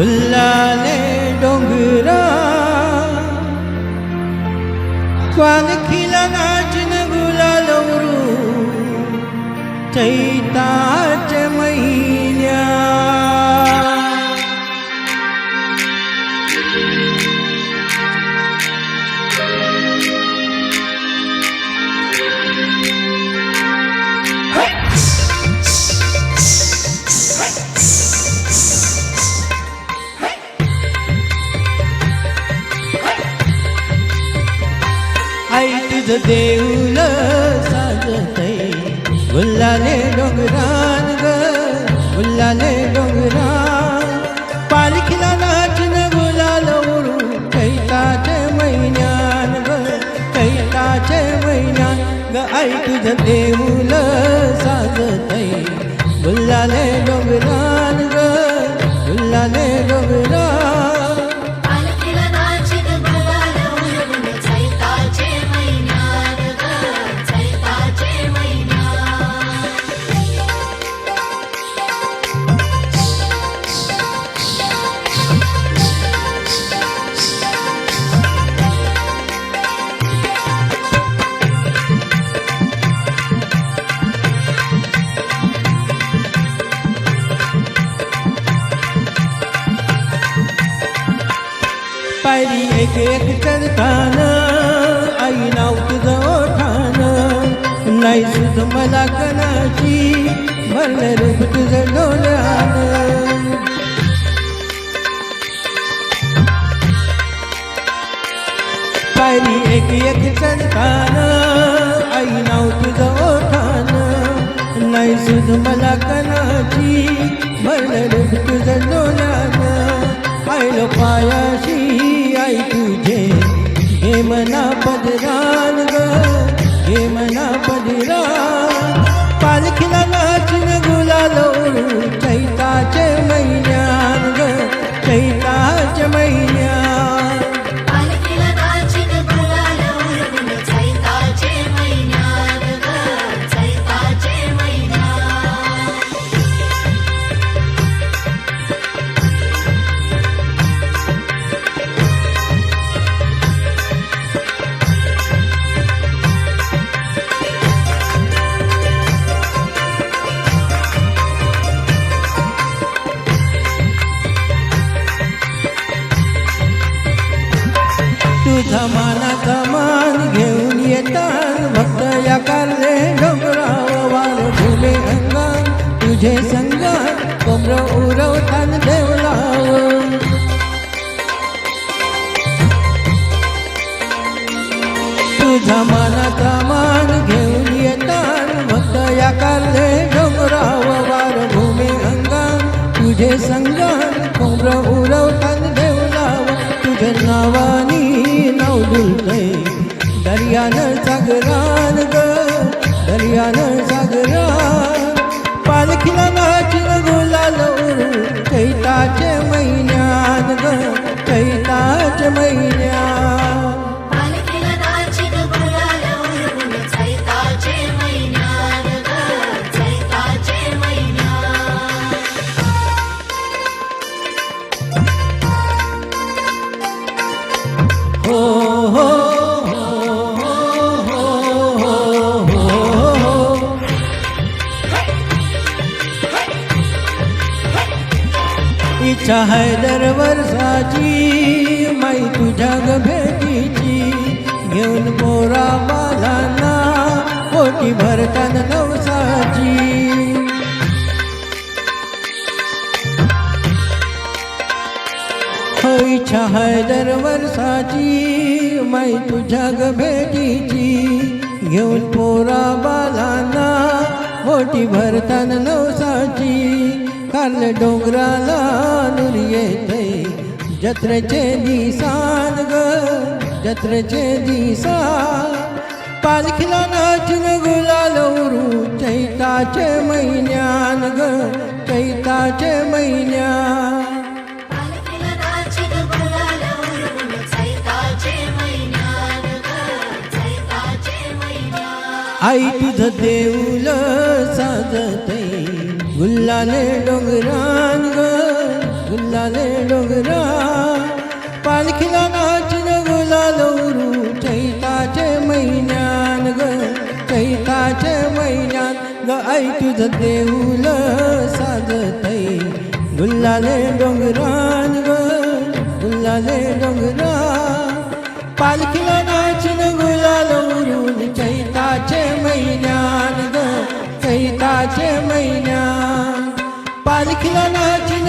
गुल्लाले डोंगरा पालखीला नाचन गुलाल उरू चैताच महिन्या देऊल साजतय. गुल्लाले डोंगरान ग गुल्लाले डोंगरान पालखीला नाचन गुलाल उरू कैताचे महिन्यान ग कैताचे महिन्यान ग आई तुझं देऊल साजतय. गुल्लाले डोंगरान ग गुल्लाले डोंगरान पायरी एक एक चढतान आई नाव तुझं ओठान. नाही सुध मला कणाची भरलं रूप तुझं डोळ्यान. पायरी एक एक चढतान आई नाव तुझं ओठान. नाही सुध मला कणाची भरलं रूप तुझं डोळ्यान. पायलो पाया प्रेमना पदरा तुझा मानाचा घेऊन येतात. भक्त या कारले डोंगराव वार फुले अंगान तुझे संगान कोंबड उरवतान देवलाव तुझा मानाचा मान घेऊन येतात. भक्त या कारले डोंगराव वार भूमी अंगान तुझे संग दर्यान सागरान ग दर्यान सागरा पालखीला नाचिन गुलाल कैताचे इच्छा दर वर्षाची माई तुझ्या ग भेटीची. घेऊन मोरा बालांना पोटी भरतान नवसाची. हो इच्छा है दर वर्षाची माई तुझ्या ग भेटीची. घेऊन पोरा बालांना मोठी भरतान नवसाची. काल डोंगराला येते जत्रेचे दिसान ग जत्रेचे दिसान पालखीला नाचून गुलाल उरू चैताचे महिन्यान ग चैताचे महिन्यात आई तुझं देऊल फुलाले गुल्लाले डोंगरान ग डोंगरा. पालखीला नाचन गुलाल उरू चैताचे महिन्यान ग चैताचे महिन्यान ग. आई तुझं देऊल साजतई गुल्लाले डोंगरान ग गुल्लाले डोंगरा. पालखीला नाचन गुलाल उरून चैताचे महिन्यान ग चैताचे महिन्या पालखीला नाचिन